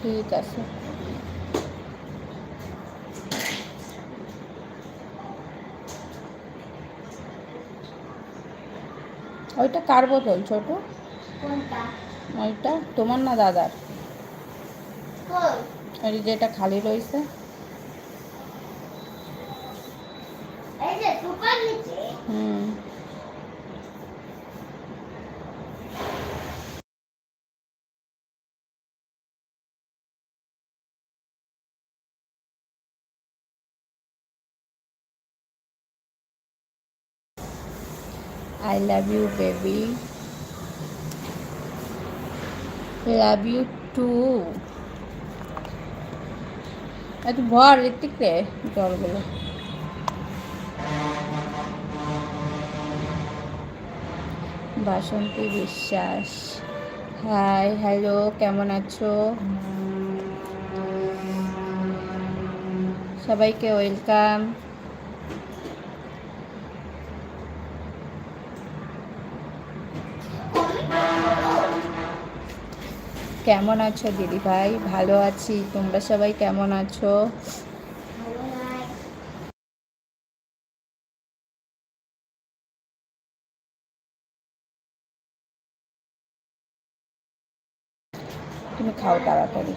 ঠিক আছে। ওইটা কার বোতল ছোট? ওইটা? তোমার না দাদার? ওই যেটা খালি রয়েছে। হুম। I love you, baby. Love you too. একটু ভর ঋতিক রে জলগুলো বাসন্তী বিশ্বাস হাই হ্যালো কেমন আছো সবাইকে ওয়েলকাম কেমন আছো দিদি ভাই ভালো আছি। তোমরা সবাই কেমন আছো? তুমি খাও তাড়াতাড়ি।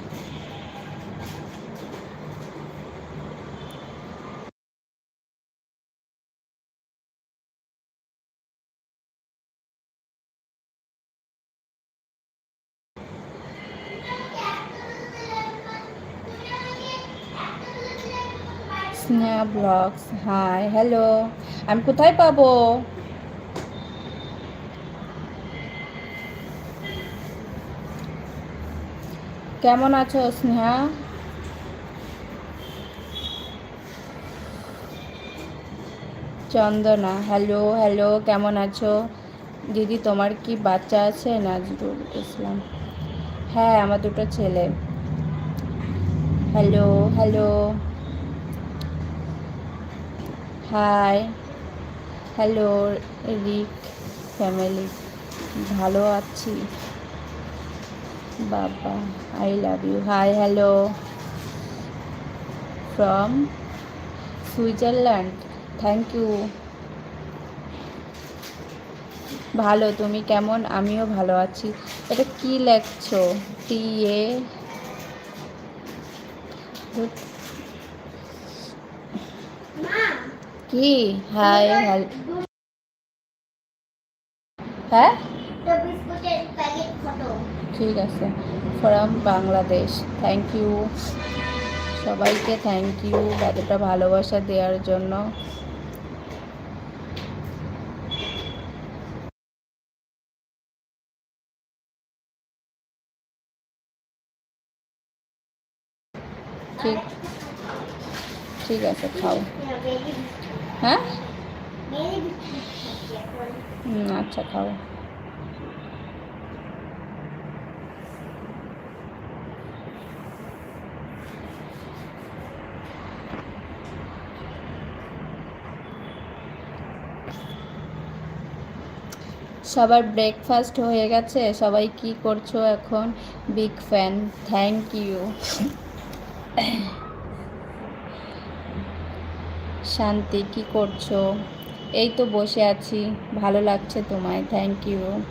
স্নেহা ব্লগস হাই হ্যালো আমি কোথায় পাবো কেমন আছো, স্নেহা? চন্দনা হ্যালো হ্যালো কেমন আছো? দিদি, তোমার কি বাচ্চা আছে? নাজরুল ইসলাম। হ্যাঁ আমার দুটো ছেলে। Hello hello hi hello Rick family ভালো আছি। বাবা I love you hi hello from Switzerland thank you ভালো, তুমি কেমন? আমিও ভালো আছি। এটা কি লেখছো? টি এ মা কি? হাই হ্যালো হ্যাঁ? ঠিক আছে। ফ্রম বাংলাদেশ। থ্যাংক ইউ সবাইকে থ্যাংক ইউ এতটা ভালোবাসা দেওয়ার জন্য। ঠিক। ঠিক আছে, খাও। হ্যাঁ? আচ্ছা খাও। সবার ব্রেকফাস্ট হয়ে গেছে। সবাই কি করছ এখন? বিগ ফ্যান থ্যাংক ইউ শান্তি, কি করছ? এই তো বসে আছি, ভালো লাগছে তোমায় থ্যাংক ইউ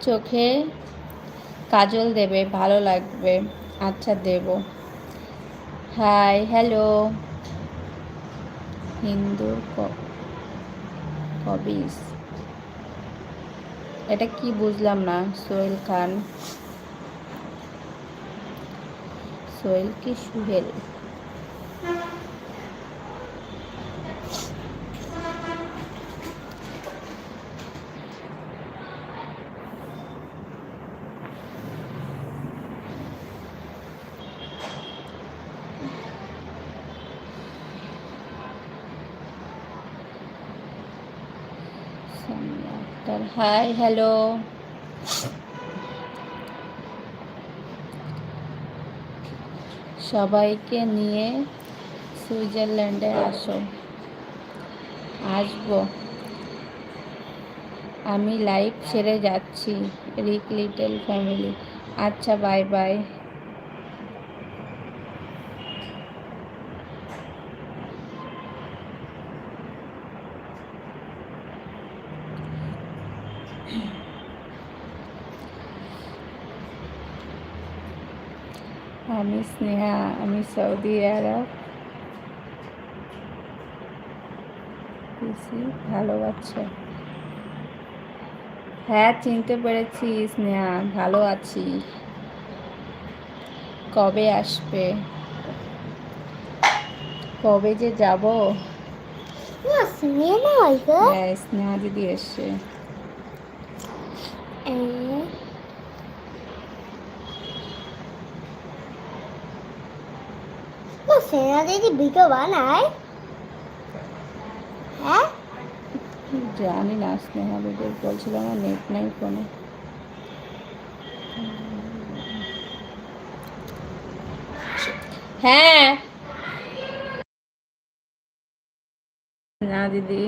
চোখে কাজল দেবে, ভালো লাগবে। আচ্ছা দেব। হাই হ্যালো হিন্দুর ক- কবিস। এটা কি বুঝলাম না? সোহেল খান। সোহেল কি সুহেল সামিয়া আক্তার হাই হ্যালো সবাইকে নিয়ে সুইজারল্যান্ডে আসো। আসব। আমি লাইভ ছেড়ে যাচ্ছি রিক লিটল ফ্যামিলি আচ্ছা বাই বাই আমি স্নেহা আমি সৌদি আরব। ভালো আছো হ্যাঁ চিনতে পেরেছি স্নেহা ভালো আছি। কবে আসবে? কবে যে যাব? হ্যাঁ স্নেহা দিদি এসছে না সেনা দিদি ভিডিও বানায়। হ্যাঁ? জানি না, স্নেহা দিদি বলছিল আমার, নেট নাই ফোনে। হ্যাঁ। না দিদি,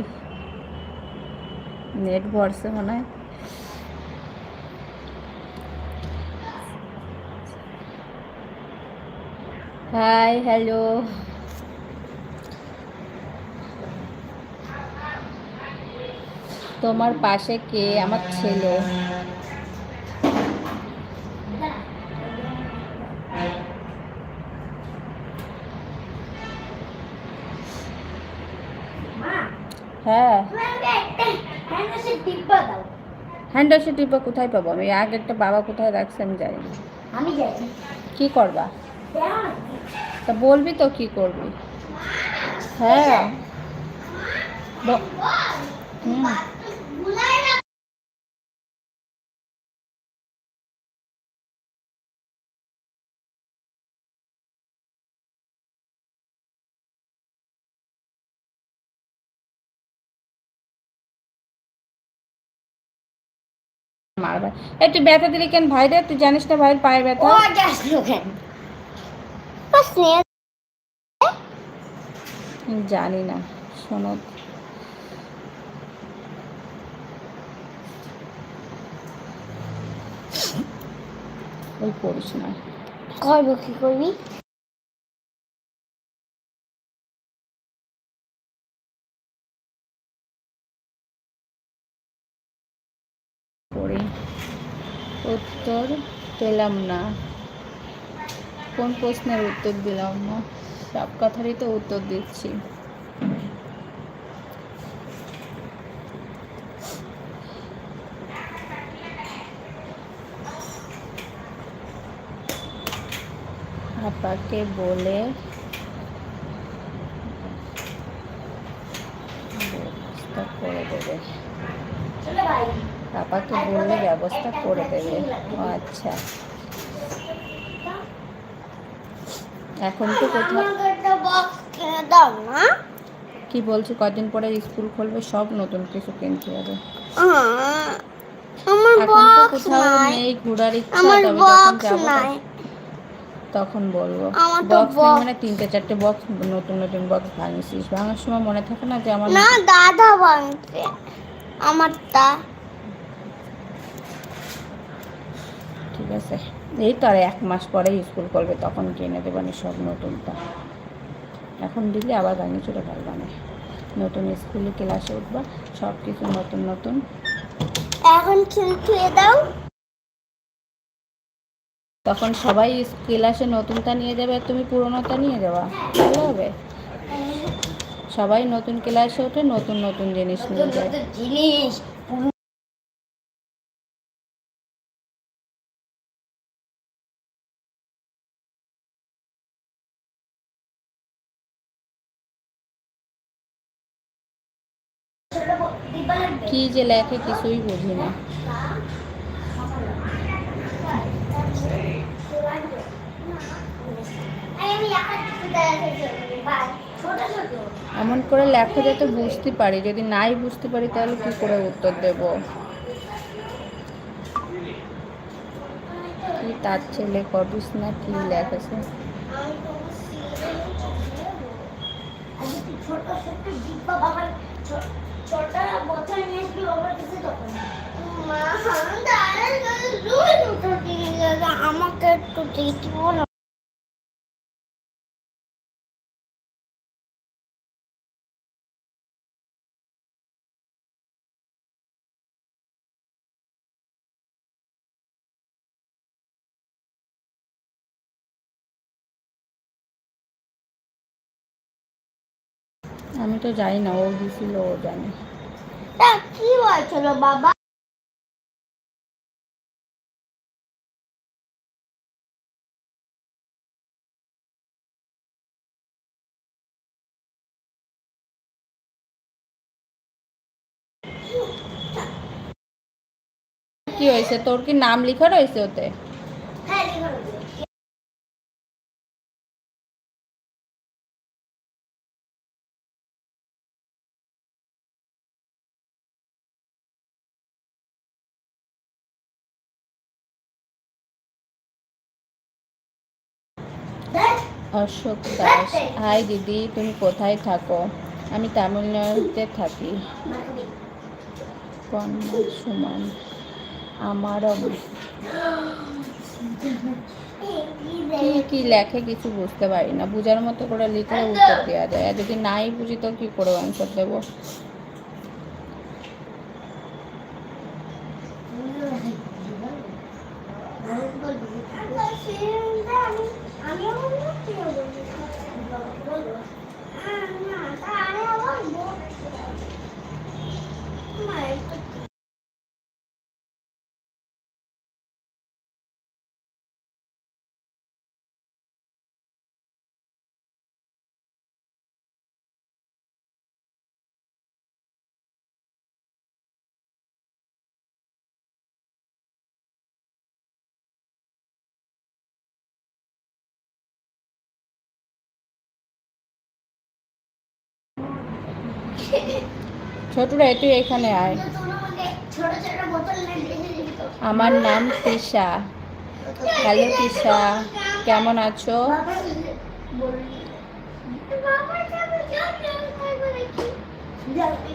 নেট ভরসে মনে হয়। হাই হ্যালো তোমার পাশে কে? আমার ছেলে। হ্যাঁ। হ্যান্ডওয়াশের টিপা কোথায় পাবো? আমি আগে একটা বাবা কোথায় রাখছে আমি জানি না। আমি কি করবা? তা বলবি তো কি করবি? হ্যাঁ। হুম। মারবে। তুই ব্যথা দিলি কেন ভাই রে? তুই জানিস না ভাইয়ের পায়ে ব্যথা? বাস নিয়ে জানি না শোনো। ওই করিস না। করব কি করবি? উত্তর পেলাম না। কোন প্রশ্নের উত্তর দিলাম? না সব কথারই তো উত্তর দিচ্ছি। আপাকে বলে ব্যবস্থা করে দেবে। পাপাকে বললে ব্যবস্থা করে দেবে। আচ্ছা। এখন তো কোথাও দাও না। কি বলছি কদিন পরে স্কুল খুলবে? সব নতুন কিছু কিনতে হবে। আমার বক্স নাই। নেই ঘোরার ইচ্ছা আমার বক্স নাই। তখন বলব। আমার বক্স মানে তিনটে চারটে বক্স নতুন নতুন বক্স ভাঙিছিস। ভাঙার সময় মনে থাকে না যে আমার না দাদা ভাঙছে। আমারটা ঠিক আছে। এই তো আর এক মাস পরেই স্কুল করবে তখন কিনে দেবানি সব নতুনটা। এখন দিলে আবার ভাঙি চলে পারবানে নতুন স্কুলে ক্লাসে উঠবা সব কিছু নতুন নতুন। এখন খেয়ে দাও। তখন সবাই ক্লাসে নতুনটা নিয়ে যাবে তুমি পুরোনোটা নিয়ে যাবা। ভালো হবে। সবাই নতুন ক্লাসে ওঠে নতুন নতুন জিনিস নিয়ে যায়। জিনিস কি যে লেখে কিছুই বুঝি না এমন করে লেখো যাতে বুঝতে পারি, যদি নাই বুঝতে পারি তাহলে কি করে উত্তর দেব? কি তার ছেলে করিস না কি লেখেছে? ছোট ছোট ছোট বোতল নিয়ে আসবি বাবার কাছে তখন। মা আমাকে একটু দিতে বলো। আমি তো যাই না ও দিছিল ও জানে। কি বলছিল বাবা? কি হয়েছে? তোর কি নাম লেখা রয়েছে ওতে? অশোক দাস। হাই দিদি, তুমি কোথায় থাকো? আমি তামিলনাড়ুতে থাকি। কন্যা সুমন আমারও কি কি লেখে কিছু বুঝতে পারি না? বুঝার মতো করে লিখলে উত্তর দেওয়া যায়। আর যদি নাই বুঝি তো কি করে অ্যান্সার দেবো? ছোটরা তুই এখানে আয় আমার নাম তৃষা হ্যালো তৃষা কেমন আছো বাবা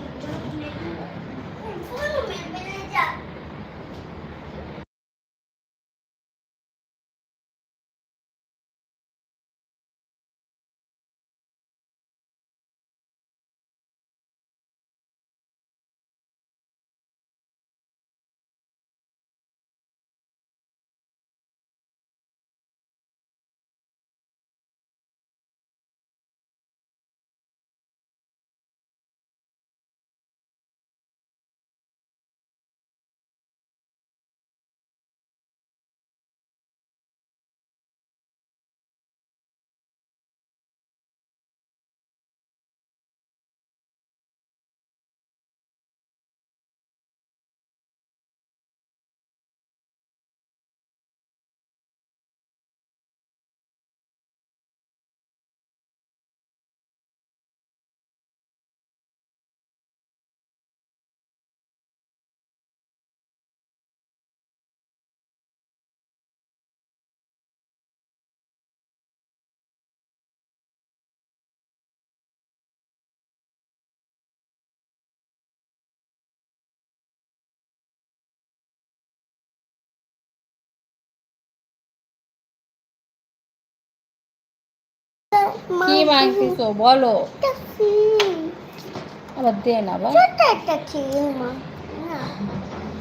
কি মাংসিস বলো। আবার দে না বা। ছোট একটা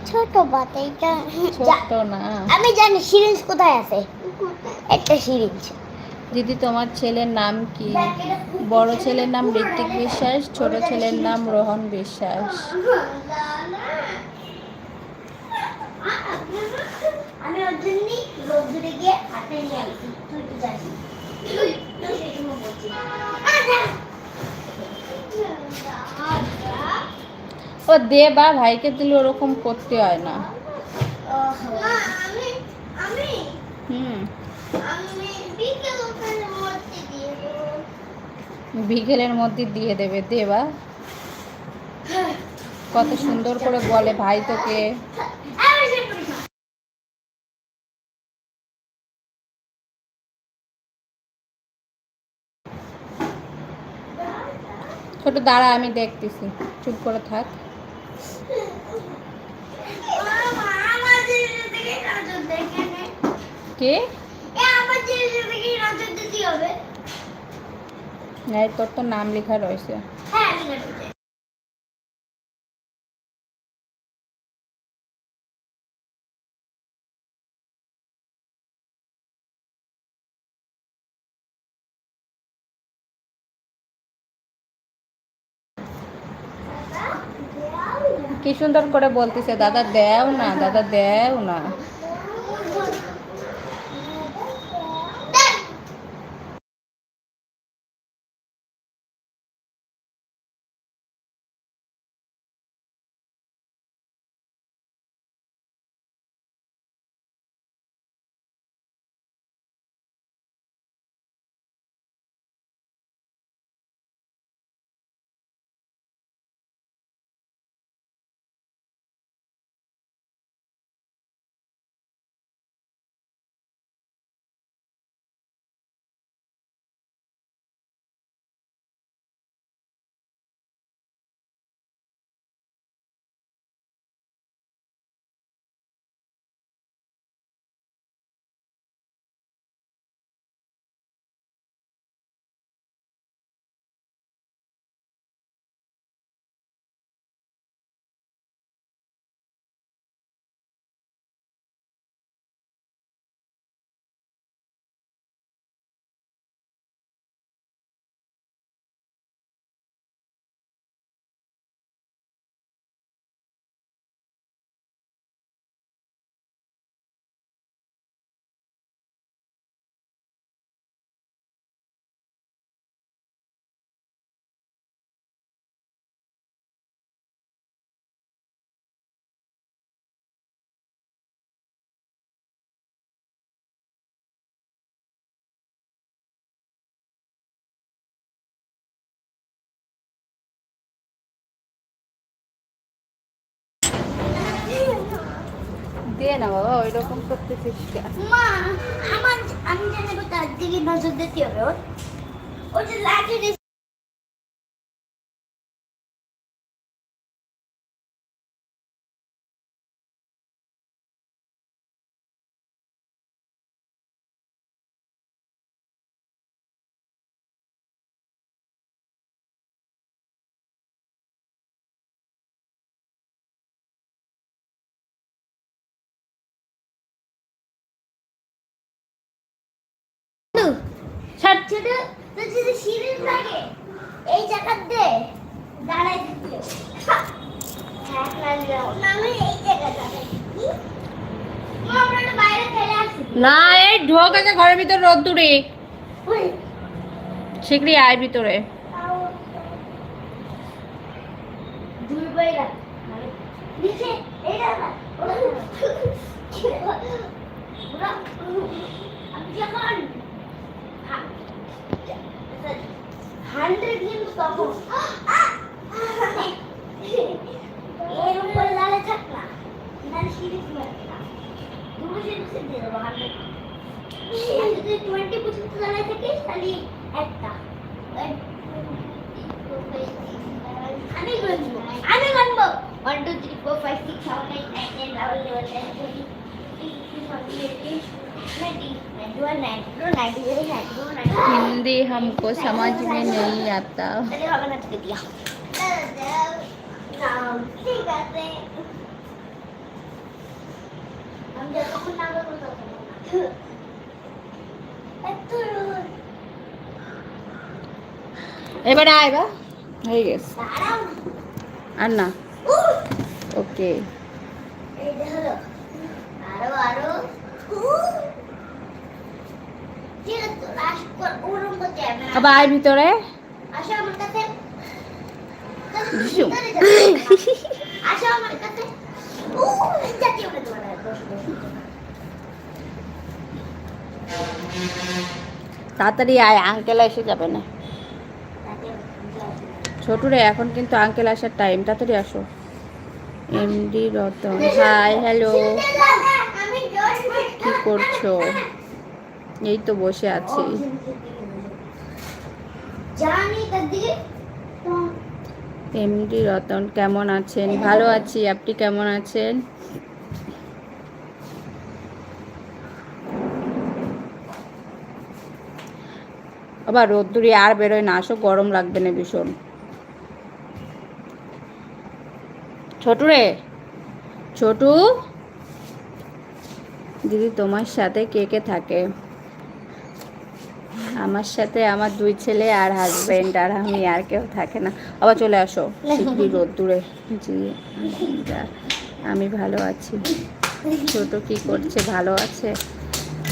ছোট বাতা এটা ছোট না। আমি জানি সিরিঞ্জ কোথায় আছে। একটা সিরিঞ্জ। দিদি তোমার ছেলের নাম কি? বড় ছেলের নাম ঋত্বিক বিশ্বাস ছোট ছেলের নাম রোহন বিশ্বাস। আমি ওর জন্য রোদ্দুরে গিয়ে হাতে নিয়ে আসি। তুই তো ও দে বা ভাইকে দিলে ওরকম করতে হয় না। আমি হুম। বিকেলের মধ্যে দিয়ে দেবে দে বা। কত সুন্দর করে বলে ভাই তোকে আমি সে করিস না ছোট দাঁড়া আমি দেখতেছি। চুপ করে থাক। কে? তোর তো নাম লেখা রয়েছে। হ্যাঁ, সুন্দর করে বলতেছে দাদা দেও না দাদা দেও না। দে না বাবা ওই রকম করতেছিস? মা, আমার আমি জানি তার দিকে নজর দিতে হবে ওই যে লাঠি ছোট তো যদি সিরিজ লাগে এই জায়গার দে দাঁড়াই দিতে না এই ঢোক আছে ঘরের ভিতরে রোদ দূরে। শীঘ্রই আয় ভিতরে। তাও দুই বাইরা মানে নিচে এই জায়গা ওরা ওরা আমি যখন হান্ড্রেড কিন্তু করব ততক্ষণ এত রোদ এবারে আয় বা হয়ে গেছে। আর না। ওকে। আরও আরও। আয় ভিতরে? বসো। তাড়াতাড়ি আয় আঙ্কেল এসে যাবে না। তাতে যাও। ছোটু রে এখন কিন্তু আঙ্কেল আসার টাইম তাড়াতাড়ি আসো। এমডি রতন। হাই হ্যালো কি করছ? এই তো বসে আছি। এমডি রতন কেমন আছেন? ভালো আছি আপনি কেমন আছেন? আবার রোদ্দুরি আর বেরোয় না আসো গরম লাগবে না ভীষণ। ছোটু রে। ছোটু। দিদি তোমার সাথে কে কে থাকে? আমার সাথে আমার দুই ছেলে আর হাজবেন্ড আর আমি আর কেউ থাকে না। আবার চলে আসো শিগগিরি রোদ্দুরে। জি আমি ভালো আছি। ছোট কি করছে, ভালো আছে?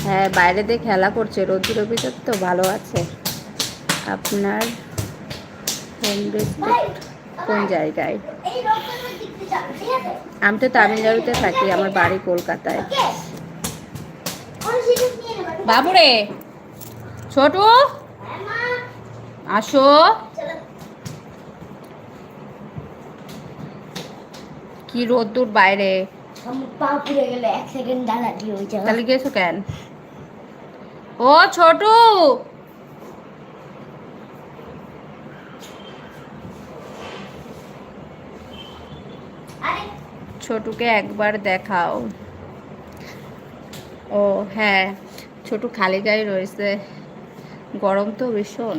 হ্যাঁ বাইরে দিয়ে খেলা করছে রোদ্দুরের ভিতর তো ভালো আছে। আপনার হোম কোন জায়গায়? আমি তো তামিলনাড়ুতে থাকি, আমার বাড়ি কলকাতায়। বাবুরে! ছোটু। আসো। কি রোদ্দুর বাইরে। তাহলে গেছো কেন? ও ছোটু। ছোটুকে একবার দেখাও। ও হ্যাঁ ছোটু খালি গায়ে রয়েছে। গরম তো ভীষণ।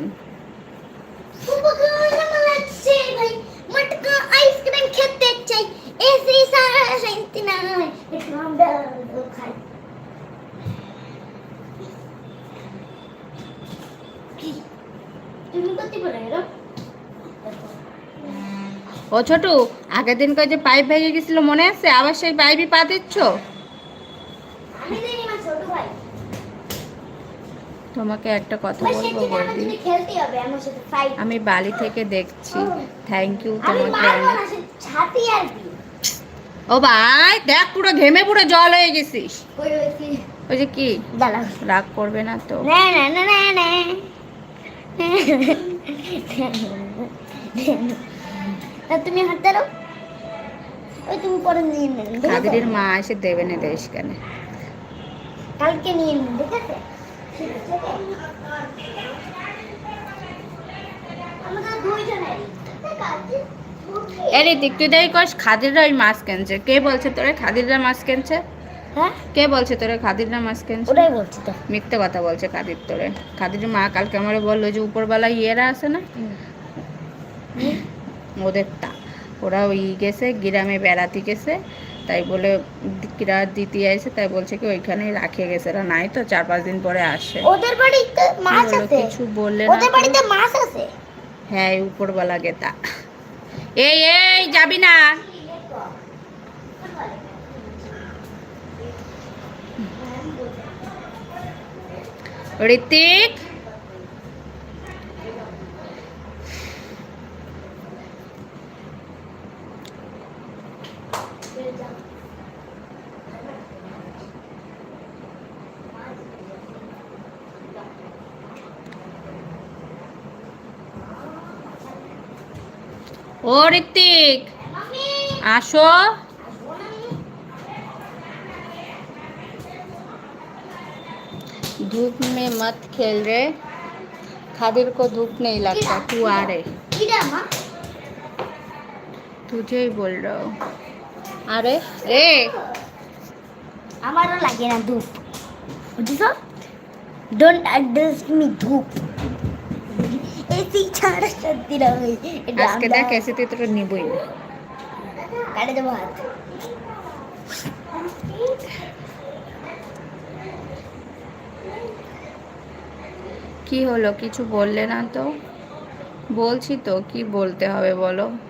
ও ছোটু আগের দিন যে পাইপ ভেঙে গেছিল মনে আছে? আবার সেই পাইপই পা দিচ্ছ আমি জানি মা ছোট ভাই তোমাকে একটা কথা বলব ফাইট আমি বালি থেকে দেখছি। থ্যাংক ইউ তোমাকে। ও ভাই দেখ পুরো ঘেমে পুরো জল হয়ে গেছিস। ওই যে কি? রাগ করবে না তো। তুমি হাত দাও ওই তুমি পরে নিয়ে নেবে ঠিক মা এসে দেবে না দেশ কেন। কালকে নিয়ে নেবে ঠিক আছে? আছে তুই দেরি করিস খাদিররা ওই মাছ কিনছে কে বলছে তোরে? খাদিররা মাছ কিনছে হ্যাঁ? কে বলছে তোরে? খাদিররা মাছ কিনছে ওটাই বলছি তো। মিথ্যে কথা বলছে খাদির তোরে। খাদির মা কালকে আমারে বলল যে উপরবেলা ইয়েরা আছে না? ওদের তা ওরা ওই গেছে গ্রামে বেড়াতে গেছে। তাই বলে কিরা দিতে আইছে তাই বলছে কি ওইখানেই রাখে গেছে। এরা নাই তো চার পাঁচ দিন পরে আসে। ওদের বাড়িতে মাছ আছে? কিছু বললে না ওদের বাড়িতে মাছ আছে? হ্যাঁ এই উপরবেলা গেতা। এই এই যাবি না। ঋতিক ও ঋতিক মাম্মি আসো धूप में मत खेल रे खादिर को धूप नहीं लगता तू आ रे কিরা মা तुझे ही बोल रहा हूँ अरे रे আমারও লাগে না ধূপ বুঝছ ডোন্ট অ্যাড্রেস মি ধূপ এসি ছাড়া সত্যি না ভাই এটা আজকে আমরা- দেখ এসে তুই তোরা নিবই না কাটে কি হলো কিছু বললে না তো? বলছি তো কি বলতে হবে বলি-